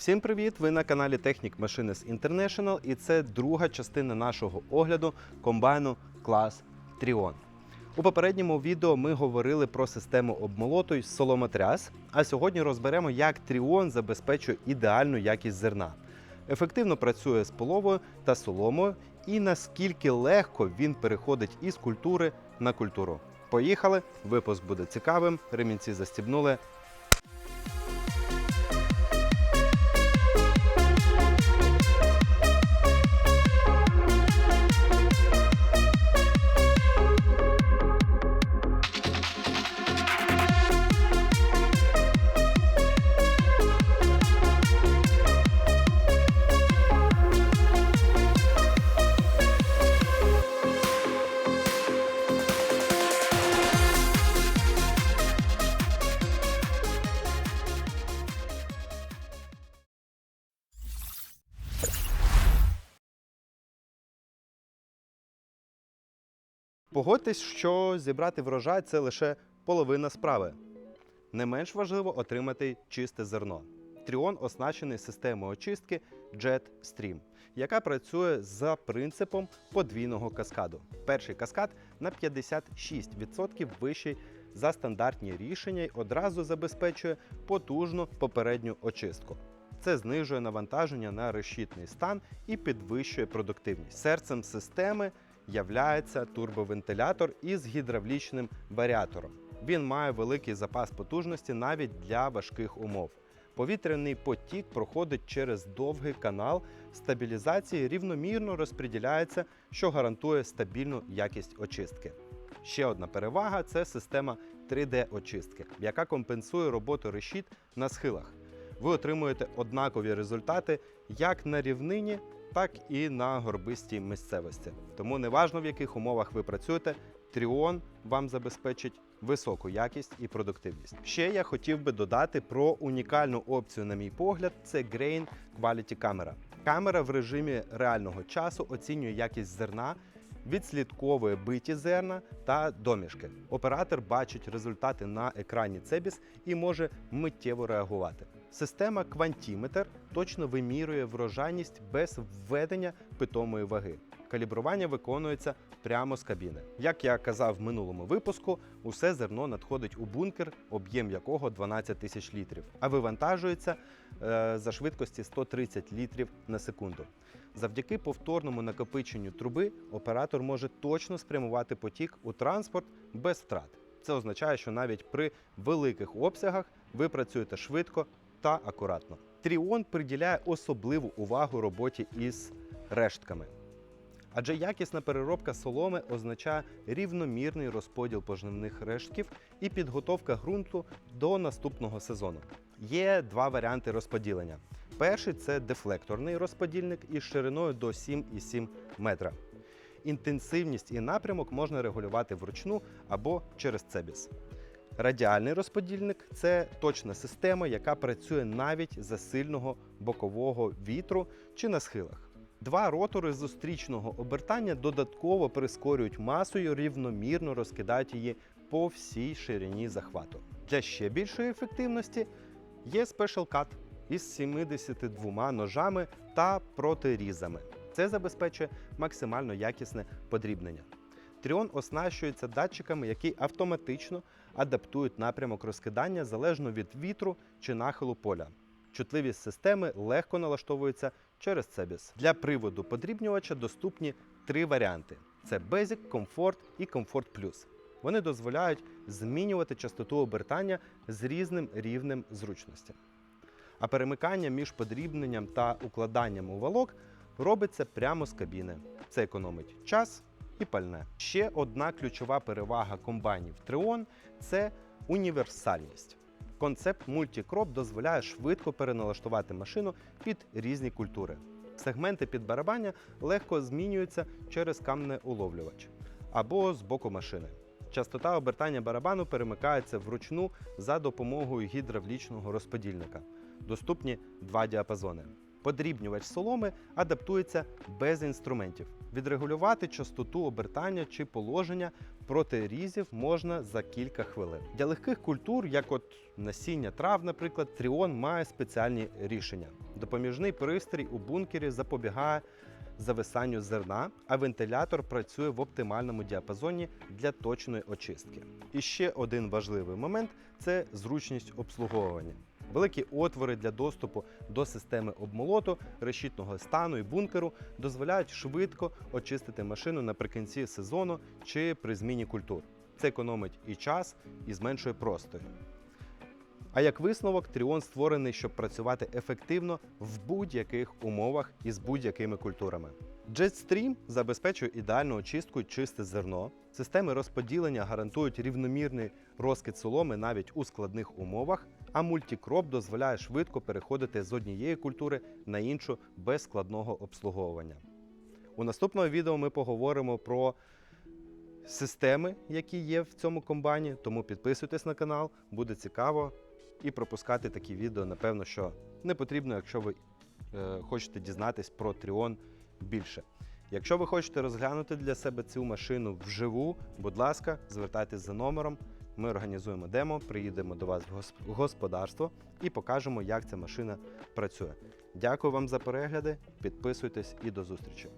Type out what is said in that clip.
Всім привіт! Ви на каналі Technic Machines International і це друга частина нашого огляду комбайну клас Trion. У попередньому відео ми говорили про систему обмолоту й соломотряс, а сьогодні розберемо, як Trion забезпечує ідеальну якість зерна. Ефективно працює з половою та соломою і наскільки легко він переходить із культури на культуру. Поїхали! Випуск буде цікавим. Ремінці застібнули. Погодьтесь, що зібрати врожай це лише половина справи. Не менш важливо отримати чисте зерно. Тріон оснащений системою очистки JetStream, яка працює за принципом подвійного каскаду. Перший каскад на 56% вищий за стандартні рішення й одразу забезпечує потужну попередню очистку. Це знижує навантаження на решітний стан і підвищує продуктивність. Серцем системи являється турбовентилятор із гідравлічним варіатором. Він має великий запас потужності навіть для важких умов. Повітряний потік проходить через довгий канал стабілізації, рівномірно розподіляється, що гарантує стабільну якість очистки. Ще одна перевага це система 3D-очистки, яка компенсує роботу решіт на схилах. Ви отримуєте однакові результати як на рівнині, так і на горбистій місцевості. Тому неважно в яких умовах ви працюєте, Тріон вам забезпечить високу якість і продуктивність. Ще я хотів би додати про унікальну опцію, на мій погляд, це Grain Quality Camera. Камера в режимі реального часу оцінює якість зерна. Відслідковує биті зерна та домішки. Оператор бачить результати на екрані Цебіс і може миттєво реагувати. Система Quantimeter точно вимірює врожайність без введення питомої ваги. Калібрування виконується прямо з кабіни. Як я казав в минулому випуску, усе зерно надходить у бункер, об'єм якого 12 тисяч літрів, а вивантажується е, за швидкості 130 літрів на секунду. Завдяки повторному накопиченню труби оператор може точно спрямувати потік у транспорт без втрат. Це означає, що навіть при великих обсягах ви працюєте швидко та акуратно. Тріон приділяє особливу увагу роботі із рештками. Адже якісна переробка соломи означає рівномірний розподіл пожнивних рештків і підготовка ґрунту до наступного сезону. Є два варіанти розподілення. Перший це дефлекторний розподільник із шириною до 7,7 метра. Інтенсивність і напрямок можна регулювати вручну або через цебіс. Радіальний розподільник це точна система, яка працює навіть за сильного бокового вітру чи на схилах. Два ротори зустрічного обертання додатково прискорюють масу і рівномірно розкидають її по всій ширині захвату. Для ще більшої ефективності є Special Cut із 72 ножами та протирізами. Це забезпечує максимально якісне подрібнення. Тріон оснащується датчиками, які автоматично адаптують напрямок розкидання залежно від вітру чи нахилу поля. Чутливість системи легко налаштовується через Cebis. Для приводу подрібнювача доступні три варіанти: це Basic, Comfort і Comfort Plus. Вони дозволяють змінювати частоту обертання з різним рівнем зручності. А перемикання між подрібненням та укладанням у валок робиться прямо з кабіни. Це економить час і пальне. Ще одна ключова перевага комбайнів Trion – це універсальність. Концепт мультікроп дозволяє швидко переналаштувати машину під різні культури. Сегменти підбарабання легко змінюються через камнеуловлювач або з боку машини. Частота обертання барабану перемикається вручну за допомогою гідравлічного розподільника. Доступні два діапазони. Подрібнювач соломи адаптується без інструментів. Відрегулювати частоту обертання чи положення проти різів можна за кілька хвилин. Для легких культур, як от насіння трав, наприклад, Тріон має спеціальні рішення. Допоміжний пристрій у бункері запобігає зависанню зерна, а вентилятор працює в оптимальному діапазоні для точної очистки. І ще один важливий момент це зручність обслуговування. Великі отвори для доступу до системи обмолоту, решітного стану і бункеру дозволяють швидко очистити машину наприкінці сезону чи при зміні культур. Це економить і час, і зменшує простої. А як висновок, Тріон створений, щоб працювати ефективно в будь-яких умовах і з будь-якими культурами. Jetstream забезпечує ідеальну очистку і чисте зерно. Системи розподілення гарантують рівномірний розкид соломи навіть у складних умовах, а мультікроп дозволяє швидко переходити з однієї культури на іншу без складного обслуговування. У наступному відео ми поговоримо про системи, які є в цьому комбайні, тому підписуйтесь на канал, буде цікаво. І пропускати такі відео, напевно, що не потрібно, якщо ви е, хочете дізнатись про Тріон більше. Якщо ви хочете розглянути для себе цю машину вживу, будь ласка, звертайтесь за номером. Ми організуємо демо, приїдемо до вас в гос- господарство і покажемо, як ця машина працює. Дякую вам за перегляди, підписуйтесь і до зустрічі.